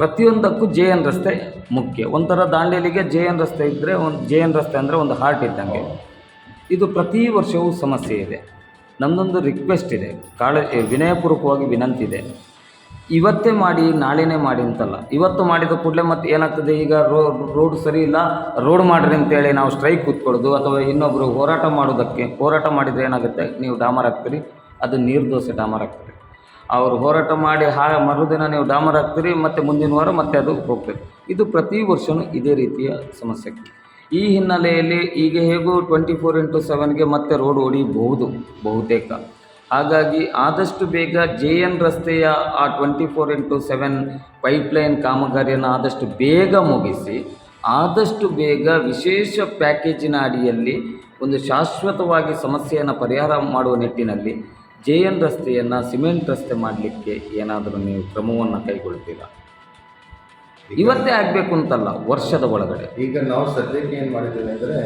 S1: ಪ್ರತಿಯೊಂದಕ್ಕೂ ಜೆ ಎನ್ ರಸ್ತೆ ಮುಖ್ಯ. ಒಂಥರ ದಾಂಡೇಲಿಗೆ ಜೆ ಎನ್ ರಸ್ತೆ ಇದ್ದರೆ ಒಂದು ಜೆ ಎನ್ ರಸ್ತೆ ಅಂದರೆ ಒಂದು ಹಾರ್ಟ್ ಇದ್ದಂಗೆ. ಇದು ಪ್ರತಿ ವರ್ಷವೂ ಸಮಸ್ಯೆ ಇದೆ. ನಮ್ಮದೊಂದು ರಿಕ್ವೆಸ್ಟ್ ಇದೆ. ಕಾಳ ವಿನಯಪೂರ್ವಕವಾಗಿ ವಿನಂತಿ ಇದೆ. ಇವತ್ತೇ ಮಾಡಿ, ನಾಳೆನೇ ಮಾಡಿ ಅಂತಲ್ಲ. ಇವತ್ತು ಮಾಡಿದ ಕೂಡಲೇ ಮತ್ತೆ ಏನಾಗ್ತದೆ? ಈಗ ರೋಡ್ ಸರಿ ಇಲ್ಲ, ರೋಡ್ ಮಾಡಿರಿ ಅಂತೇಳಿ ನಾವು ಸ್ಟ್ರೈಕ್ ಕೂತ್ಕೊಳ್ಳೋದು ಅಥವಾ ಇನ್ನೊಬ್ಬರು ಹೋರಾಟ ಮಾಡೋದಕ್ಕೆ ಹೋರಾಟ ಮಾಡಿದರೆ ಏನಾಗುತ್ತೆ? ನೀವು ಡಾಮರ್ ಹಾಕ್ತೀರಿ ಅದು ನೀರು ದೋಸೆ ಡಾಮರ್ ಹಾಕ್ತೀರಿ ಅವರು ಹೋರಾಟ ಮಾಡಿ ಹಾ ಮರುದಿನ ನೀವು ಡಾಮರ್ ಹಾಕ್ತೀರಿ ಮತ್ತು ಮುಂದಿನ ವಾರ ಮತ್ತೆ ಅದು ಹೋಗ್ತದೆ. ಇದು ಪ್ರತಿ ವರ್ಷವೂ ಇದೇ ರೀತಿಯ ಸಮಸ್ಯೆ ಈ ಹಿನ್ನೆಲೆಯಲ್ಲಿ ಈಗ ಹೇಗೂ ಟ್ವೆಂಟಿ ಫೋರ್ ಇಂಟು ಸೆವೆನ್ಗೆ ಮತ್ತೆ ರೋಡ್ ಹೊಡಿಬಹುದು ಬಹುತೇಕ. ಹಾಗಾಗಿ ಆದಷ್ಟು ಬೇಗ ಜೆ ಎನ್ ರಸ್ತೆಯ ಆ twenty four into seven pipeline ಕಾಮಗಾರಿಯನ್ನು ಆದಷ್ಟು ಬೇಗ ಮುಗಿಸಿ, ಆದಷ್ಟು ಬೇಗ ವಿಶೇಷ ಪ್ಯಾಕೇಜಿನ ಅಡಿಯಲ್ಲಿ ಒಂದು ಶಾಶ್ವತವಾಗಿ ಸಮಸ್ಯೆಯನ್ನು ಪರಿಹಾರ ಮಾಡುವ ನಿಟ್ಟಿನಲ್ಲಿ ಜೆ ಎನ್ ರಸ್ತೆಯನ್ನು ಸಿಮೆಂಟ್ ರಸ್ತೆ ಮಾಡಲಿಕ್ಕೆ ಏನಾದರೂ ನೀವು ಕ್ರಮವನ್ನು ಕೈಗೊಳ್ತೀರಾ? ಇವತ್ತೇ ಆಗಬೇಕು ಅಂತಲ್ಲ ವರ್ಷದ ಒಳಗಡೆ.
S2: ಈಗ ನಾವು ಸದ್ಯಕ್ಕೆ ಏನು ಮಾಡಿದ್ದೇವೆ ಅಂದರೆ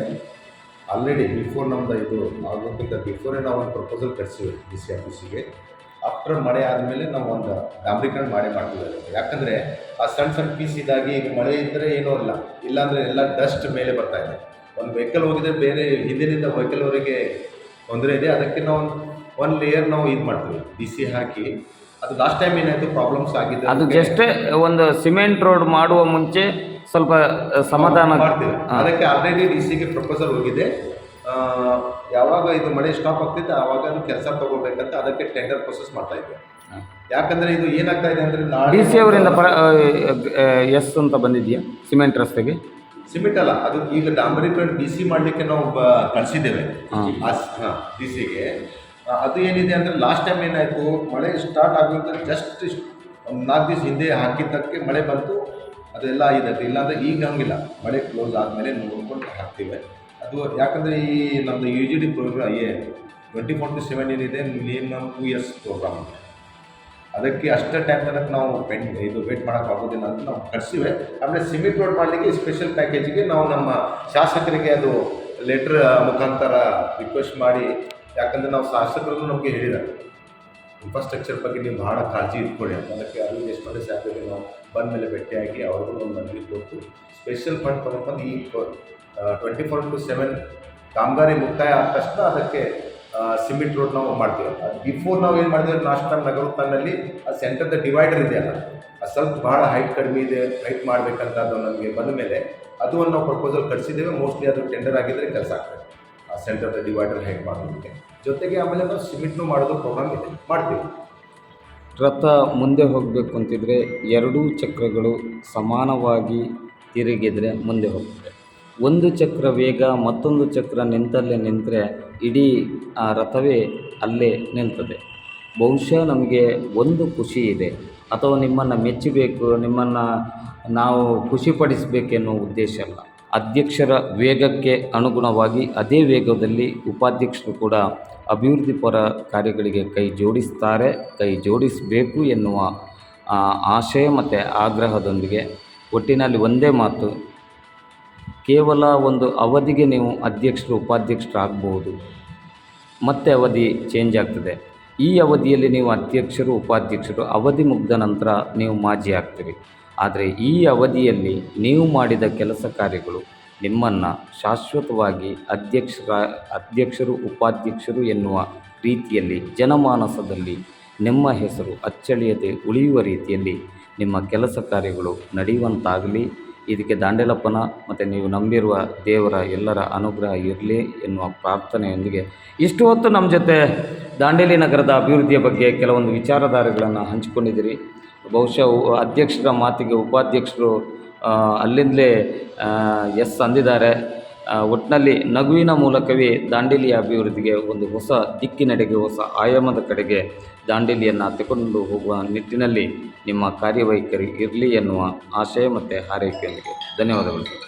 S2: ಆಲ್ರೆಡಿ ಬಿಫೋರ್ ನಮ್ದು ಇದು ಆಗೋಕ್ಕಿಂತ ಬಿಫೋರೇ ನಾವು ಒಂದು ಪ್ರಪೋಸಲ್ ಕಟ್ಸಿವಿ ಡಿ ಸಿ ಆಫೀಸಿಗೆ ಆಫ್ಟರ್ ಮಳೆ ಆದಮೇಲೆ ನಾವು ಒಂದು ಡಾಂಬ್ರೀಕರಣ ಮಾಡೇ ಮಾಡ್ತೀವಿ ಅದಕ್ಕೆ. ಯಾಕಂದರೆ ಆ ಸಣ್ಣ ಸಣ್ಣ ಪೀಸ್ ಇದಾಗಿ ಈಗ ಮಳೆ ಇದ್ದರೆ ಏನೂ ಇಲ್ಲ. ಇಲ್ಲಾಂದರೆ ಎಲ್ಲ ಡಸ್ಟ್ ಮೇಲೆ ಬರ್ತಾ ಇದೆ. ಒಂದು ವೆಹಿಕಲ್ ಹೋಗಿದ್ರೆ ಬೇರೆ ಹಿಂದಿನಿಂದ ವೆಹಿಕಲ್ವರೆಗೆ ತೊಂದರೆ ಇದೆ. ಅದಕ್ಕೆ ನಾವು ಒಂದು ಲೇಯರ್ ನಾವು ಇದು ಮಾಡ್ತೀವಿ ಬಿಸಿ ಹಾಕಿ. ಅದು ಲಾಸ್ಟ್ ಟೈಮ್ ಏನಾಯಿತು ಪ್ರಾಬ್ಲಮ್ಸ್ ಆಗಿದೆ
S1: ಅದು ಜಸ್ಟ್ ಒಂದು ಸಿಮೆಂಟ್ ರೋಡ್ ಮಾಡುವ ಮುಂಚೆ ಸ್ವಲ್ಪ ಸಮಾಧಾನ
S2: ಮಾಡ್ತೀವಿ. ಅದಕ್ಕೆ ಆಲ್ರೆಡಿ ಡಿ ಸಿಗೆ ಪ್ರಪೋಸಲ್ ಹೋಗಿದೆ. ಯಾವಾಗ ಇದು ಮಳೆ ಸ್ಟಾಪ್ ಆಗ್ತಿತ್ತು ಆವಾಗ ಅದು ಕೆಲಸ ತಗೋಬೇಕಂತ ಅದಕ್ಕೆ ಟೆಂಡರ್ ಪ್ರೊಸೆಸ್ ಮಾಡ್ತಾ
S1: ಇದ್ದೆ.
S2: ಯಾಕಂದ್ರೆ ಇದು ಏನಾಗ್ತಾ ಇದೆ ಅಂದ್ರೆ
S1: ಡಿ ಸಿ ಅವರಿಂದ ಪರ ಎಸ್ ಅಂತ ಬಂದಿದೆಯಾ ಸಿಮೆಂಟ್ ರಸ್ತೆಗೆ?
S2: ಸಿಮೆಂಟ್ ಅಲ್ಲ ಅದು ಈಗ ಡಾಂಬರೀಕರಣ ಡಿ ಸಿ ಮಾಡಲಿಕ್ಕೆ ನಾವು ಬ- ಕಳ್ಸಿದ್ದೇವೆ.
S1: ಹಾಂ.
S2: ಡಿ ಸಿಗೆ ಅದು ಏನಿದೆ ಅಂದರೆ ಲಾಸ್ಟ್ ಟೈಮ್ ಏನಾಯಿತು, ಮಳೆ ಸ್ಟಾರ್ಟ್ ಆಗುವಂಥ ಜಸ್ಟ್ ಒಂದು ನಾಲ್ಕು ದಿವಸ ಹಿಂದೆ ಹಾಕಿದ್ದಕ್ಕೆ ಮಳೆ ಬಂತು, ಅದೆಲ್ಲ ಇದೆ ಇಲ್ಲಾಂದರೆ ಈಗ ಹಂಗಿಲ್ಲ. ಮಳೆ ಕ್ಲೋಸ್ ಆದಮೇಲೆ ನೋಡ್ಕೊಂಡು ಹಾಕ್ತೀವಿ. ಅದು ಯಾಕಂದರೆ ಈ ನಮ್ಮದು ಯು ಜಿ ಡಿ ಪ್ರೋಗ್ರಾಮ್ ಏ ಟ್ವೆಂಟಿ ಫೋರ್ ಟು ಸೆವೆನ್ ಏನಿದೆ ಮಿನಿಮಮ್ ಟು ಇಯರ್ಸ್ ಪ್ರೋಗ್ರಾಮ್ ಅದಕ್ಕೆ ಅಷ್ಟೇ ಟೈಮ್ ತನಕ ನಾವು ಪೆಂಡ್ ಇದು ವೇಟ್ ಮಾಡೋಕ್ಕಾಗೋದಿಲ್ಲ ಅಂತ ನಾವು ಕಳಿಸಿವೆ ಆಮೇಲೆ ಸಿಮೆಂಟ್ ರೋಡ್ ಮಾಡಲಿಕ್ಕೆ ಸ್ಪೆಷಲ್ ಪ್ಯಾಕೇಜಿಗೆ ನಾವು ನಮ್ಮ ಶಾಸಕರಿಗೆ ಅದು ಲೆಟ್ರ್ ಮುಖಾಂತರ ರಿಕ್ವೆಸ್ಟ್ ಮಾಡಿ ಯಾಕಂದರೆ ನಾವು ಶಾಸಕರು ನಮಗೆ ಹೇಳಿದ್ದಾರೆ ಇನ್ಫ್ರಾಸ್ಟ್ರಕ್ಚರ್ ಬಗ್ಗೆ ನೀವು ಬಹಳ ಕಾಳಜಿ ಇಟ್ಕೊಳ್ಳಿ. ಅದಕ್ಕೆ ಅದು ಎಷ್ಟೊಂದೇ ಸಾಧ್ಯತೆ ನಾವು ಬಂದ ಮೇಲೆ ಭೇಟಿಯಾಗಿ ಅವರು ಒಂದು ಮನವಿ ಕೊಟ್ಟು ಸ್ಪೆಷಲ್ ಫಂಡ್ ತೊಗೊಂಡ್ಬಂದು ಈ ಟ್ವೆಂಟಿ ಫೋರ್ ಟು ಸೆವೆನ್ ಕಾಮಗಾರಿ ಮುಕ್ತಾಯ ಆದ ತಕ್ಷಣ ಅದಕ್ಕೆ ಸಿಮೆಂಟ್ ರೋಡ್ ನಾವು ಮಾಡ್ತೀವಿ. ಬಿಫೋರ್ ನಾವು ಏನು ಮಾಡಿದ್ವಿ ನಾಷ್ಟ ನಗರೋತ್ನಲ್ಲಿ ಆ ಸೆಂಟರ್ದ ಡಿವೈಡರ್ ಇದೆಯಲ್ಲ ಅದು ಸ್ವಲ್ಪ ಭಾಳ ಹೈಟ್ ಕಡಿಮೆ ಇದೆ ಹೈಟ್ ಮಾಡಬೇಕಂತ ಅದು ನಮಗೆ ಬಂದ ಮೇಲೆ ಅದು ಒಂದು ನಾವು ಪ್ರಪೋಸಲ್ ಕಳಿಸಿದ್ದೇವೆ ಮೋಸ್ಟ್ಲಿ ಅದು ಟೆಂಡರ್ ಆಗಿದ್ದರೆ ಕೆಲಸ ಆಗ್ತದೆ. ಆ ಸೆಂಟರ್ದ ಡಿವೈಡರ್ ಹೇಗೆ ಮಾಡೋದಕ್ಕೆ ಜೊತೆಗೆ ಆಮೇಲೆ ನಾವು ಸಿಮೆಂಟ್ನು ಮಾಡೋದು ಪ್ರೋಗ್ರಾಮ್ ಇದೆ. ಮಾಡ್ತೀವಿ.
S1: ರಥ ಮುಂದೆ ಹೋಗಬೇಕು ಅಂತಿದ್ರೆ ಎರಡೂ ಚಕ್ರಗಳು ಸಮಾನವಾಗಿ ತಿರುಗಿದರೆ ಮುಂದೆ ಹೋಗ್ತದೆ. ಒಂದು ಚಕ್ರ ವೇಗ ಮತ್ತೊಂದು ಚಕ್ರ ನಿಂತಲ್ಲೇ ನಿಂತರೆ ಇಡೀ, ಆ ರಥವೇ ಅಲ್ಲೇ ನಿಲ್ತದೆ. ಬಹುಶಃ ನಮಗೆ ಒಂದು ಖುಷಿ ಇದೆ. ಅಥವಾ ನಿಮ್ಮನ್ನು ಮೆಚ್ಚಬೇಕು, ನಿಮ್ಮನ್ನು ನಾವು ಖುಷಿಪಡಿಸಬೇಕೆನ್ನೋ ಉದ್ದೇಶ ಅಲ್ಲ. ಅಧ್ಯಕ್ಷರ ವೇಗಕ್ಕೆ ಅನುಗುಣವಾಗಿ ಅದೇ ವೇಗದಲ್ಲಿ ಉಪಾಧ್ಯಕ್ಷರು ಕೂಡ ಅಭಿವೃದ್ಧಿಪರ ಕಾರ್ಯಗಳಿಗೆ ಕೈ ಜೋಡಿಸ್ತಾರೆ, ಕೈ ಜೋಡಿಸಬೇಕು ಎನ್ನುವ ಆಶಯ ಮತ್ತು ಆಗ್ರಹದೊಂದಿಗೆ ಒಟ್ಟಿನಲ್ಲಿ ಒಂದೇ ಮಾತು. ಕೇವಲ ಒಂದು ಅವಧಿಗೆ ನೀವು ಅಧ್ಯಕ್ಷರು ಉಪಾಧ್ಯಕ್ಷರಾಗಬಹುದು ಮತ್ತೆ ಅವಧಿ ಚೇಂಜ್ ಆಗ್ತದೆ. ಈ ಅವಧಿಯಲ್ಲಿ ನೀವು ಅಧ್ಯಕ್ಷರು, ಉಪಾಧ್ಯಕ್ಷರು, ಅವಧಿ ಮುಗ್ದ ನಂತರ ನೀವು ಮಾಜಿ ಆಗ್ತೀರಿ. ಆದರೆ ಈ ಅವಧಿಯಲ್ಲಿ ನೀವು ಮಾಡಿದ ಕೆಲಸ ಕಾರ್ಯಗಳು ನಿಮ್ಮನ್ನು ಶಾಶ್ವತವಾಗಿ ಅಧ್ಯಕ್ಷರ, ಅಧ್ಯಕ್ಷರು, ಉಪಾಧ್ಯಕ್ಷರು ಎನ್ನುವ ರೀತಿಯಲ್ಲಿ ಜನಮಾನಸದಲ್ಲಿ ನಿಮ್ಮ ಹೆಸರು ಅಚ್ಚಳಿಯದೆ ಉಳಿಯುವ ರೀತಿಯಲ್ಲಿ ನಿಮ್ಮ ಕೆಲಸ ಕಾರ್ಯಗಳು ನಡೆಯುವಂತಾಗಲಿ. ಇದಕ್ಕೆ ದಾಂಡೆಲಪ್ಪನ ಮತ್ತು ನೀವು ನಂಬಿರುವ ದೇವರ ಎಲ್ಲರ ಅನುಗ್ರಹ ಇರಲಿ ಎನ್ನುವ ಪ್ರಾರ್ಥನೆಯೊಂದಿಗೆ ಇಷ್ಟು ಹೊತ್ತು ನಮ್ಮ ಜೊತೆ ದಾಂಡೇಲಿ ನಗರದ ಅಭಿವೃದ್ಧಿಯ ಬಗ್ಗೆ ಕೆಲವೊಂದು ವಿಚಾರಧಾರೆಗಳನ್ನು ಹಂಚಿಕೊಂಡಿದ್ದೀರಿ. ಬಹುಶಃ ಅಧ್ಯಕ್ಷರ ಮಾತಿಗೆ ಉಪಾಧ್ಯಕ್ಷರು ಅಲ್ಲಿಂದಲೇ ಎಸ್ ಅಂದಿದ್ದಾರೆ. ಒಟ್ಟಿನಲ್ಲಿ ನಗುವಿನ ಮೂಲಕವೇ ದಾಂಡೇಲಿಯ ಅಭಿವೃದ್ಧಿಗೆ ಒಂದು ಹೊಸ ದಿಕ್ಕಿನೆಡೆಗೆ, ಹೊಸ ಆಯಾಮದ ಕಡೆಗೆ ದಾಂಡೇಲಿಯನ್ನು ತಗೊಂಡು ಹೋಗುವ ನಿಟ್ಟಿನಲ್ಲಿ ನಿಮ್ಮ ಕಾರ್ಯವೈಖರಿ ಇರಲಿ ಎನ್ನುವ ಆಶಯ ಮತ್ತು ಹಾರೈಕೆಯೊಂದಿಗೆ ಧನ್ಯವಾದಗಳು.